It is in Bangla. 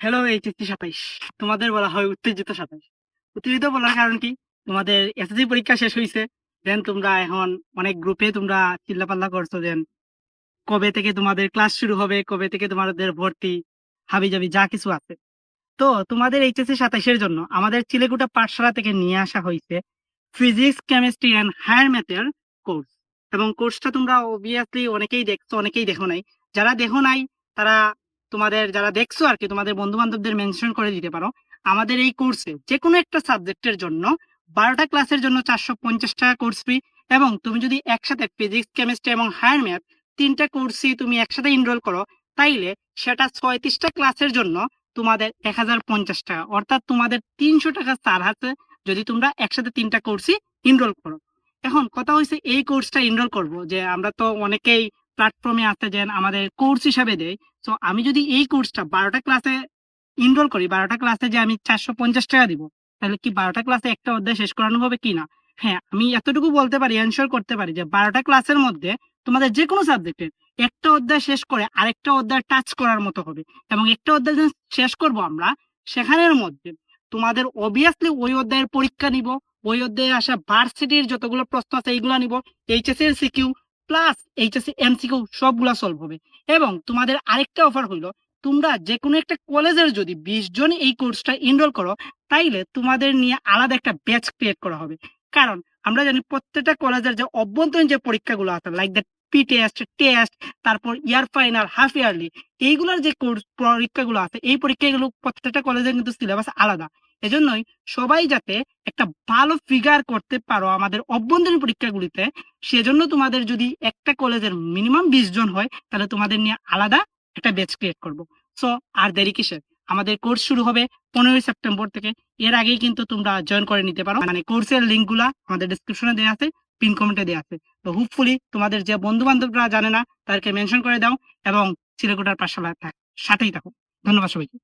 হ্যালো সাতাইশ। তোমাদের বলা হয় উত্তেজিত সাতাইশ। উত্তেজিত বলার কারণ কি? তোমাদের এসএসসি পরীক্ষা শেষ হয়েছে দেন তোমরা এখন অনেক গ্রুপে তোমরা চিল্লাপাল্লা করছ দেন কবে থেকে তোমাদের ক্লাস শুরু হবে, কবে থেকে তোমাদের ভর্তি হাবি জাবি যা কিছু আছে। তো তোমাদের এইচএসসি সাতাইশের জন্য আমাদের চিলেকুটা পাঠশালা থেকে নিয়ে আসা হয়েছে ফিজিক্স কেমিস্ট্রি অ্যান্ড হায়ার ম্যাথের কোর্স এবং কোর্সটা তোমরা অবভিয়াসলি অনেকেই দেখছ, অনেকেই দেখো নাই। যারা দেখো নাই, তারা তোমাদের যারা দেখছ আর কি, তোমাদের বন্ধু বান্ধবদের মেনশন করে দিতে পারো, আমাদের এই কোর্সে যে কোনো একটা সাবজেক্টের জন্য বারোটা ক্লাসের জন্য চারশো পঞ্চাশ টাকা কোর্স ফি এবং তুমি যদি একসাথে ফিজিক্স কেমিস্ট্রি এবং হায়ার ম্যাথ তিনটা কোর্সই তুমি একসাথে এনরোল করো, তাইলে সেটা ছয়ত্রিশটা ক্লাসের জন্য তোমাদের এক হাজার পঞ্চাশ টাকা, অর্থাৎ তোমাদের তিনশো টাকা চার হাতে যদি তোমরা একসাথে তিনটা কোর্সই এনরোল করো। এখন কথা হয়েছে এই কোর্সটা এনরোল করব, যে আমরা তো অনেকেই প্ল্যাটফর্মে আছে যে আমাদের কোর্স হিসাবে দেয় তো আমি যদি এই কোর্সটা বারোটা ক্লাসে এনরোল করি, বারোটা ক্লাসে যে আমি চারশো পঞ্চাশ টাকা দিব, তাহলে কি বারোটা ক্লাসে একটা অধ্যায় শেষ করানো হবে কি না? হ্যাঁ আমি এতটুকু বলতে পারি এনশোর করতে পারি যে বারোটা ক্লাসের মধ্যে তোমাদের যে কোনো সাবজেক্টের একটা অধ্যায় শেষ করে আরেকটা অধ্যায় টাচ করার মতো হবে। এবং একটা অধ্যায় শেষ করব আমরা, সেখানের মধ্যে তোমাদের অবভিয়াসলি ওই অধ্যায়ের পরীক্ষা নিব, ওই অধ্যায়ে আসা ভার্সিটির যতগুলো প্রশ্ন আছে, এইগুলো নিব এইচএসসি এর সিকিউ প্লাস এইচএসসি এমসিকিউ সবগুলা সলভ হবে। এবং তোমাদের আরেকটা অফার হইল, তোমরা যে কোনো একটা কলেজের যদি বিশ জন এই কোর্সটা এনরোল করো, তাইলে তোমাদের নিয়ে আলাদা একটা ব্যাচ ক্রিয়েট করা হবে। কারণ আমরা জানি প্রত্যেকটা কলেজের যে অভ্যন্তরীণ যে পরীক্ষাগুলো আছে like that P test test তারপর ইয়ার ফাইনাল হাফ ইয়ারলি এইগুলোর যে কোর্স পরীক্ষাগুলো আছে, এই পরীক্ষাগুলো প্রত্যেকটা কলেজের কিন্তু সিলেবাস আলাদা। এজন্যই সবাই যাতে একটা ভালো ফিগার করতে পারো আমাদের অভ্যন্তরীণ পরীক্ষাগুলিতে, সেজন্য তোমাদের যদি একটা কলেজের মিনিমাম বিশ জন হয়, তাহলে তোমাদের নিয়ে আলাদা একটা ব্যাচ ক্রিয়েট করব। সো আর দেরি কিসের? আমাদের কোর্স শুরু হবে পনেরোই সেপ্টেম্বর থেকে। এর আগেই কিন্তু তোমরা জয়েন করে নিতে পারো। মানে কোর্সের লিঙ্কগুলা আমাদের ডিসক্রিপশনে দেওয়া আছে। পিন কমেন্টে দেওয়া আছে। তো হোপফুলি তোমাদের যে বন্ধু বান্ধবরা জানে না, তাদেরকে মেনশন করে দাও এবং পাঠশালায় থাক সাথেই থাকো। ধন্যবাদ সবাইকে।